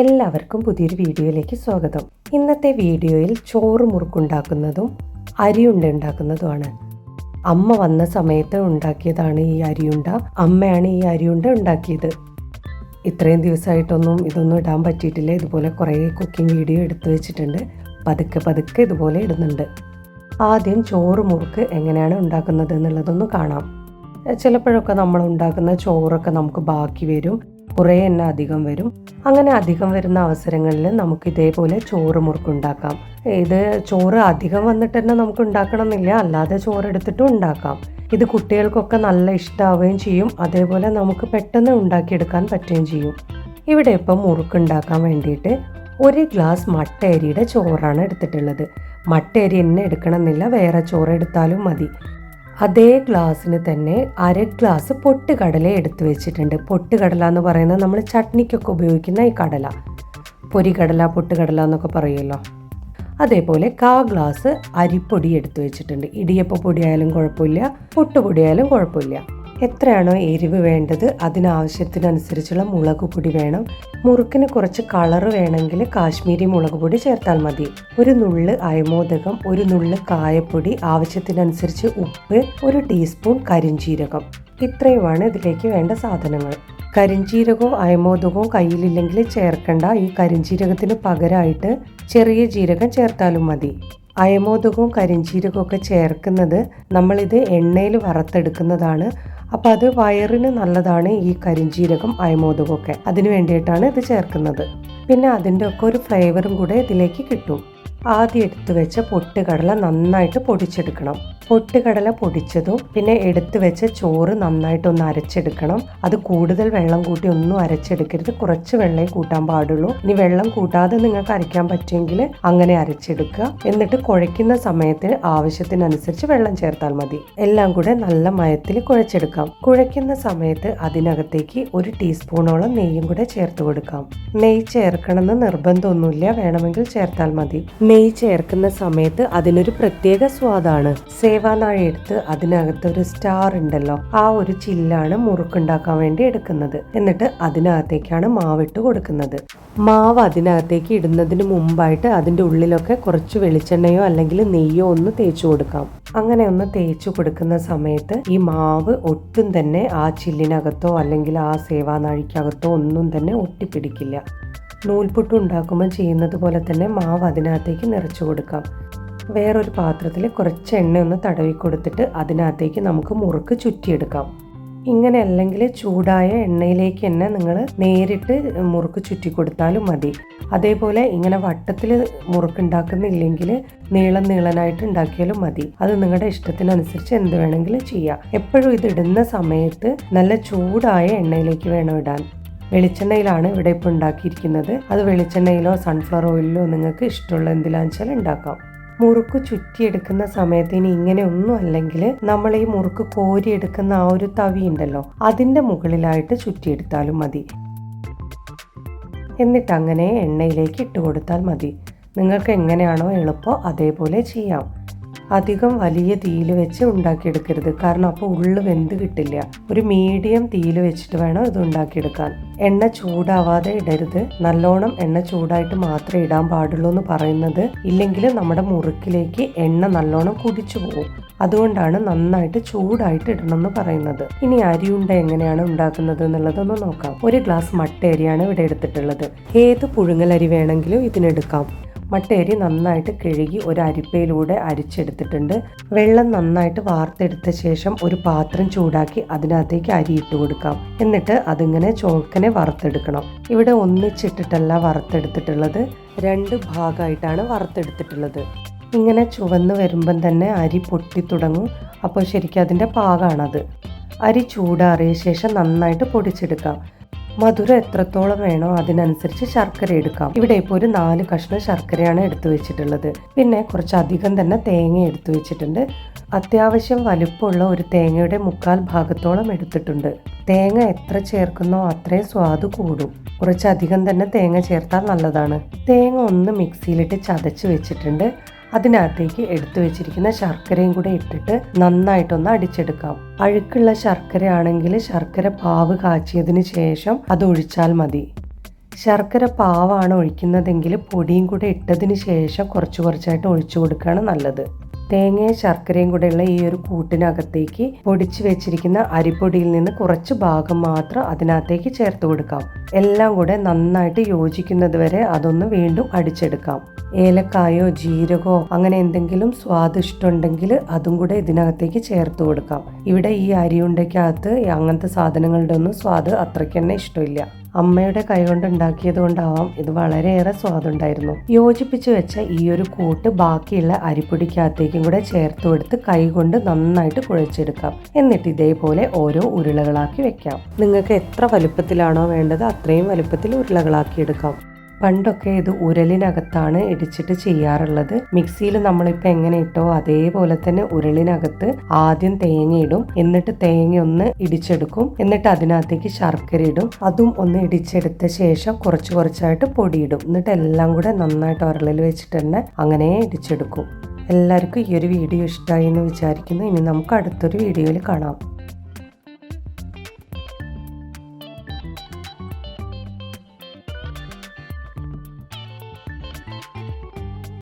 എല്ലാവർക്കും പുതിയൊരു വീഡിയോയിലേക്ക് സ്വാഗതം. ഇന്നത്തെ വീഡിയോയിൽ ചോറ് മുറുക്കുണ്ടാക്കുന്നതും അരിയുണ്ട ഉണ്ടാക്കുന്നതുമാണ്. അമ്മ വന്ന സമയത്ത് ഉണ്ടാക്കിയതാണ് ഈ അരിയുണ്ട. അമ്മയാണ് ഈ അരിയുണ്ട ഉണ്ടാക്കിയത്. ഇത്രയും ദിവസമായിട്ടൊന്നും ഇതൊന്നും ഇടാൻ പറ്റിയിട്ടില്ല. ഇതുപോലെ കുറേ കുക്കിംഗ് വീഡിയോ എടുത്തു വെച്ചിട്ടുണ്ട്. പതുക്കെ പതുക്കെ ഇതുപോലെ ഇടുന്നുണ്ട്. ആദ്യം ചോറ് മുറുക്ക് എങ്ങനെയാണ് ഉണ്ടാക്കുന്നത് എന്നുള്ളതൊന്ന് കാണാം. ചിലപ്പോഴൊക്കെ നമ്മൾ ഉണ്ടാക്കുന്ന ചോറൊക്കെ നമുക്ക് ബാക്കി വരും. കുറേ എണ്ണ അധികം വരും. അങ്ങനെ അധികം വരുന്ന അവസരങ്ങളിൽ നമുക്ക് ഇതേപോലെ ചോറ് മുറുക്കുണ്ടാക്കാം. ഇത് ചോറ് അധികം വന്നിട്ട് തന്നെ നമുക്ക് ഉണ്ടാക്കണമെന്നില്ല. അല്ലാതെ ചോറ് എടുത്തിട്ടും ഉണ്ടാക്കാം. ഇത് കുട്ടികൾക്കൊക്കെ നല്ല ഇഷ്ടമാവുകയും ചെയ്യും. അതേപോലെ നമുക്ക് പെട്ടെന്ന് ഉണ്ടാക്കിയെടുക്കാൻ പറ്റുകയും ചെയ്യും. ഇവിടെ ഇപ്പം മുറുക്കുണ്ടാക്കാൻ വേണ്ടിയിട്ട് ഒരു ഗ്ലാസ് മട്ട അരിയുടെ ചോറാണ് എടുത്തിട്ടുള്ളത്. മട്ട അരി തന്നെ എടുക്കണമെന്നില്ല. വേറെ ചോറ് എടുത്താലും മതി. അതേ ഗ്ലാസ്സിന് തന്നെ അര ഗ്ലാസ് പൊട്ടുകടല എടുത്ത് വെച്ചിട്ടുണ്ട്. പൊട്ടുകടല എന്ന് പറയുന്നത് നമ്മൾ ചട്നിക്കൊക്കെ ഉപയോഗിക്കുന്ന ഈ കടല. പൊരികടല പൊട്ടുകടല എന്നൊക്കെ പറയുമല്ലോ അതേപോലെ കാ ഗ്ലാസ് അരിപ്പൊടി എടുത്തു വെച്ചിട്ടുണ്ട്. ഇടിയപ്പ പൊടിയായാലും കുഴപ്പമില്ല പൊട്ടുപൊടിയായാലും കുഴപ്പമില്ല. എത്രയാണോ എരിവ് വേണ്ടത് അതിനാവശ്യത്തിനനുസരിച്ചുള്ള മുളക് പൊടി വേണം. മുറുക്കിന് കുറച്ച് കളറ് വേണമെങ്കിൽ കാശ്മീരി മുളക് പൊടി ചേർത്താൽ മതി. ഒരു നുള്ള് അയമോദകം ഒരു നുള്ള് കായപ്പൊടി ആവശ്യത്തിനനുസരിച്ച് ഉപ്പ് ഒരു ടീസ്പൂൺ കരിഞ്ചീരകം. ഇത്രയുമാണ് ഇതിലേക്ക് വേണ്ട സാധനങ്ങൾ. കരിഞ്ചീരകവും അയമോദകവും കയ്യിലില്ലെങ്കിൽ ചേർക്കണ്ട. ഈ കരിഞ്ചീരകത്തിന് പകരമായിട്ട് ചെറിയ ജീരകം ചേർത്താലും മതി. അയമോദകവും കരിഞ്ചീരകവും ഒക്കെ ചേർക്കുന്നത് നമ്മളിത് എണ്ണയിൽ വറുത്തെടുക്കുന്നതാണ്. അപ്പം അത് വയറിന് നല്ലതാണ് ഈ കരിഞ്ചീരകം അയമോദകമൊക്കെ അതിന് വേണ്ടിയിട്ടാണ് ഇത് ചേർക്കുന്നത്. പിന്നെ അതിന്റെ ഒക്കെ ഒരു ഫ്ലേവറും കൂടെ ഇതിലേക്ക് കിട്ടും. ആദ്യം എടുത്തു വെച്ച പൊട്ടുകടല നന്നായിട്ട് പൊടിച്ചെടുക്കണം. പൊട്ടുകടല പൊടിച്ചതും പിന്നെ എടുത്തു വെച്ച ചോറ് നന്നായിട്ടൊന്ന് അരച്ചെടുക്കണം. അത് കൂടുതൽ വെള്ളം കൂട്ടി ഒന്നും അരച്ചെടുക്കരുത്. കുറച്ച് വെള്ളമേ കൂട്ടാൻ പാടുള്ളൂ. ഇനി വെള്ളം കൂട്ടാതെ നിങ്ങൾക്ക് അരയ്ക്കാൻ പറ്റുമെങ്കിൽ അങ്ങനെ അരച്ചെടുക്കുക. എന്നിട്ട് കുഴയ്ക്കുന്ന സമയത്ത് ആവശ്യത്തിനനുസരിച്ച് വെള്ളം ചേർത്താൽ മതി. എല്ലാം കൂടെ നല്ല മയത്തിൽ കുഴച്ചെടുക്കാം. കുഴയ്ക്കുന്ന സമയത്ത് അതിനകത്തേക്ക് ഒരു ടീസ്പൂണോളം നെയ്യും കൂടെ ചേർത്ത് കൊടുക്കാം. നെയ്യ് ചേർക്കണമെന്ന് നിർബന്ധമൊന്നുമില്ല. വേണമെങ്കിൽ ചേർത്താൽ മതി. നെയ്യ് ചേർക്കുന്ന സമയത്ത് അതിനൊരു പ്രത്യേക സ്വാദാണ്. സേവാനാഴി എടുത്ത് അതിനകത്ത് ഒരു സ്റ്റാർ ഉണ്ടല്ലോ ആ ഒരു ചില്ലാണ് മുറുക്കുണ്ടാക്കാൻ വേണ്ടി എടുക്കുന്നത്. എന്നിട്ട് അതിനകത്തേക്കാണ് മാവിട്ട് കൊടുക്കുന്നത്. മാവ് അതിനകത്തേക്ക് ഇടുന്നതിന് മുമ്പായിട്ട് അതിന്റെ ഉള്ളിലൊക്കെ കുറച്ച് വെളിച്ചെണ്ണയോ അല്ലെങ്കിൽ നെയ്യോ ഒന്ന് തേച്ചു കൊടുക്കാം. അങ്ങനെ ഒന്ന് തേച്ചു കൊടുക്കുന്ന സമയത്ത് ഈ മാവ് ഒട്ടും തന്നെ ആ ചില്ലിനകത്തോ അല്ലെങ്കിൽ ആ സേവാനാഴിക്കകത്തോ ഒന്നും തന്നെ ഒട്ടിപ്പിടിക്കില്ല. നൂൽപുട്ട് ഉണ്ടാക്കുമ്പോൾ ചെയ്യുന്നത് പോലെ തന്നെ മാവ് അതിനകത്തേക്ക് നിറച്ചു കൊടുക്കാം. വേറൊരു പാത്രത്തിൽ കുറച്ച് എണ്ണ ഒന്ന് തടവി കൊടുത്തിട്ട് അതിനകത്തേക്ക് നമുക്ക് മുറുക്ക് ചുറ്റിയെടുക്കാം. ഇങ്ങനെ അല്ലെങ്കിൽ ചൂടായ എണ്ണയിലേക്ക് തന്നെ നിങ്ങൾ നേരിട്ട് മുറുക്ക് ചുറ്റി കൊടുത്താലും മതി. അതേപോലെ ഇങ്ങനെ വട്ടത്തിൽ മുറുക്കുണ്ടാക്കുന്നില്ലെങ്കിൽ നീളം നീളനായിട്ട് ഉണ്ടാക്കിയാലും മതി. അത് നിങ്ങളുടെ ഇഷ്ടത്തിനനുസരിച്ച് എന്ത് വേണമെങ്കിലും ചെയ്യാം. എപ്പോഴും ഇത് ഇടുന്ന സമയത്ത് നല്ല ചൂടായ എണ്ണയിലേക്ക് വേണം ഇടാൻ. വെളിച്ചെണ്ണയിലാണ് ഇവിടെ ഇപ്പോൾ ഉണ്ടാക്കിയിരിക്കുന്നത്. അത് വെളിച്ചെണ്ണയിലോ സൺഫ്ലവർ ഓയിലിലോ നിങ്ങൾക്ക് ഇഷ്ടമുള്ള എന്തിലാണെന്ന് വെച്ചാൽ ഉണ്ടാക്കാം. മുറുക്ക് ചുറ്റിയെടുക്കുന്ന സമയത്ത് ഇനി ഇങ്ങനെ ഒന്നും അല്ലെങ്കിൽ നമ്മൾ ഈ മുറുക്ക് കോരിയെടുക്കുന്ന ആ ഒരു തവി ഉണ്ടല്ലോ അതിന്റെ മുകളിലായിട്ട് ചുറ്റിയെടുത്താലും മതി. എന്നിട്ട് അങ്ങനെ എണ്ണയിലേക്ക് ഇട്ട് കൊടുത്താൽ മതി. നിങ്ങൾക്ക് എങ്ങനെയാണോ എളുപ്പം അതേപോലെ ചെയ്യാം. അധികം വലിയ തീയിൽ വെച്ച് ഉണ്ടാക്കിയെടുക്കരുത്. കാരണം അപ്പോൾ ഉള്ളു വെന്ത് കിട്ടില്ല. ഒരു മീഡിയം തീയിൽ വെച്ചിട്ട് വേണം ഇത് ഉണ്ടാക്കിയെടുക്കാൻ. എണ്ണ ചൂടാവാതെ ഇടരുത്. നല്ലോണം എണ്ണ ചൂടായിട്ട് മാത്രമേ ഇടാൻ പാടുള്ളൂ എന്ന് പറയുന്നത്. ഇല്ലെങ്കിൽ നമ്മുടെ മുറുക്കിലേക്ക് എണ്ണ നല്ലോണം കുടിച്ചു പോകും. അതുകൊണ്ടാണ് നന്നായിട്ട് ചൂടായിട്ട് ഇടണം എന്ന് പറയുന്നത്. ഇനി അരിയുണ്ട എങ്ങനെയാണ് ഉണ്ടാക്കുന്നത് എന്നുള്ളതൊന്ന് നോക്കാം. ഒരു ഗ്ലാസ് മട്ട അരിയാണ് ഇവിടെ എടുത്തിട്ടുള്ളത്. ഏത് പുഴുങ്ങലരി വേണമെങ്കിലും ഇതിനെടുക്കാം. മട്ടയരി നന്നായിട്ട് കഴുകി ഒരു അരിപ്പയിലൂടെ അരിച്ചെടുത്തിട്ടുണ്ട്. വെള്ളം നന്നായിട്ട് വാർത്തെടുത്ത ശേഷം ഒരു പാത്രം ചൂടാക്കി അതിനകത്തേക്ക് അരി ഇട്ട് കൊടുക്കാം. എന്നിട്ട് അതിങ്ങനെ ചോക്കനെ വറുത്തെടുക്കണം. ഇവിടെ ഒന്നിച്ചിട്ടിട്ടല്ല വറുത്തെടുത്തിട്ടുള്ളത്. രണ്ട് ഭാഗമായിട്ടാണ് വറുത്തെടുത്തിട്ടുള്ളത്. ഇങ്ങനെ ചുവന്ന് വരുമ്പം തന്നെ അരി പൊട്ടി തുടങ്ങും. അപ്പോൾ ശരിക്കും അതിന്റെ പാകമാണത് അരി ചൂടാറിയ ശേഷം നന്നായിട്ട് പൊടിച്ചെടുക്കാം. മധുരം എത്രത്തോളം വേണോ അതിനനുസരിച്ച് ശർക്കര എടുക്കാം. ഇവിടെ ഇപ്പോൾ ഒരു നാല് കഷ്ണം ശർക്കരയാണ് എടുത്തു വെച്ചിട്ടുള്ളത്. പിന്നെ കുറച്ചധികം തന്നെ തേങ്ങ എടുത്തു വെച്ചിട്ടുണ്ട്. അത്യാവശ്യം വലുപ്പമുള്ള ഒരു തേങ്ങയുടെ മുക്കാൽ ഭാഗത്തോളം എടുത്തിട്ടുണ്ട്. തേങ്ങ എത്ര ചേർക്കുന്നോ അത്രയും സ്വാദ് കൂടും. കുറച്ചധികം തന്നെ തേങ്ങ ചേർത്താൽ നല്ലതാണ്. തേങ്ങ ഒന്ന് മിക്സിയിലിട്ട് ചതച്ച് വെച്ചിട്ടുണ്ട്. അതിനകത്തേക്ക് എടുത്തു വെച്ചിരിക്കുന്ന ശർക്കരയും കൂടെ ഇട്ടിട്ട് നന്നായിട്ടൊന്ന് അടിച്ചെടുക്കാം. അഴുക്കുള്ള ശർക്കര ആണെങ്കിൽ ശർക്കര പാവ് കാച്ചിയതിന് ശേഷം അത് ഒഴിച്ചാൽ മതി. ശർക്കര പാവാണ് ഒഴിക്കുന്നതെങ്കിൽ പൊടിയും കൂടെ ഇട്ടതിന് ശേഷം കുറച്ച് കുറച്ചായിട്ട് ഒഴിച്ചു കൊടുക്കുകയാണ് നല്ലത്. തേങ്ങയും ശർക്കരയും കൂടെയുള്ള ഈ ഒരു കൂട്ടിനകത്തേക്ക് പൊടിച്ചു വെച്ചിരിക്കുന്ന അരിപ്പൊടിയിൽ നിന്ന് കുറച്ച് ഭാഗം മാത്രം അതിനകത്തേക്ക് ചേർത്ത് കൊടുക്കാം. എല്ലാം കൂടെ നന്നായിട്ട് യോജിക്കുന്നത് വരെ അതൊന്ന് വീണ്ടും അടിച്ചെടുക്കാം. ഏലക്കായോ ജീരകോ അങ്ങനെ എന്തെങ്കിലും സ്വാദ് ഇഷ്ടമുണ്ടെങ്കിൽ അതും കൂടെ ഇതിനകത്തേക്ക് ചേർത്ത് കൊടുക്കാം. ഇവിടെ ഈ അരിയുണ്ടയ്ക്കകത്ത് അങ്ങനത്തെ സാധനങ്ങളുടെ ഒന്നും സ്വാദ് അത്രയ്ക്ക് തന്നെ ഇഷ്ടമില്ല. അമ്മയുടെ കൈകൊണ്ട് ഉണ്ടാക്കിയത് കൊണ്ടാവാം ഇത് വളരെയേറെ സ്വാദുണ്ടായിരുന്നു. യോജിപ്പിച്ച് വെച്ച ഈ ഒരു കൂട്ട് ബാക്കിയുള്ള അരിപ്പൊടിക്കകത്തേക്കും കൂടെ ചേർത്ത് കൊടുത്ത് കൈകൊണ്ട് നന്നായിട്ട് കുഴച്ചെടുക്കാം. എന്നിട്ട് ഇതേപോലെ ഓരോ ഉരുളകളാക്കി വെക്കാം. നിങ്ങൾക്ക് എത്ര വലുപ്പത്തിലാണോ വേണ്ടത് അത്രയും വലുപ്പത്തിൽ ഉരുളകളാക്കി എടുക്കാം. പണ്ടൊക്കെ ഇത് ഉരലിനകത്താണ് ഇടിച്ചിട്ട് ചെയ്യാറുള്ളത്. മിക്സിയിൽ നമ്മളിപ്പോൾ എങ്ങനെ ഇട്ടോ അതേപോലെ തന്നെ ഉരലിനകത്ത് ആദ്യം തേങ്ങ ഇടും എന്നിട്ട് തേങ്ങ ഒന്ന് ഇടിച്ചെടുക്കും. എന്നിട്ട് അതിനകത്തേക്ക് ശർക്കര ഇടും. അതും ഒന്ന് ഇടിച്ചെടുത്ത ശേഷം കുറച്ച് കുറച്ചായിട്ട് പൊടിയിടും. എന്നിട്ട് എല്ലാം കൂടെ നന്നായിട്ട് ഉരളിൽ വെച്ചിട്ട് തന്നെ അങ്ങനെ ഇടിച്ചെടുക്കും. എല്ലാവർക്കും ഈ ഒരു വീഡിയോ ഇഷ്ടമായി എന്ന് വിചാരിക്കുന്നു. ഇനി നമുക്ക് അടുത്തൊരു വീഡിയോയിൽ കാണാം.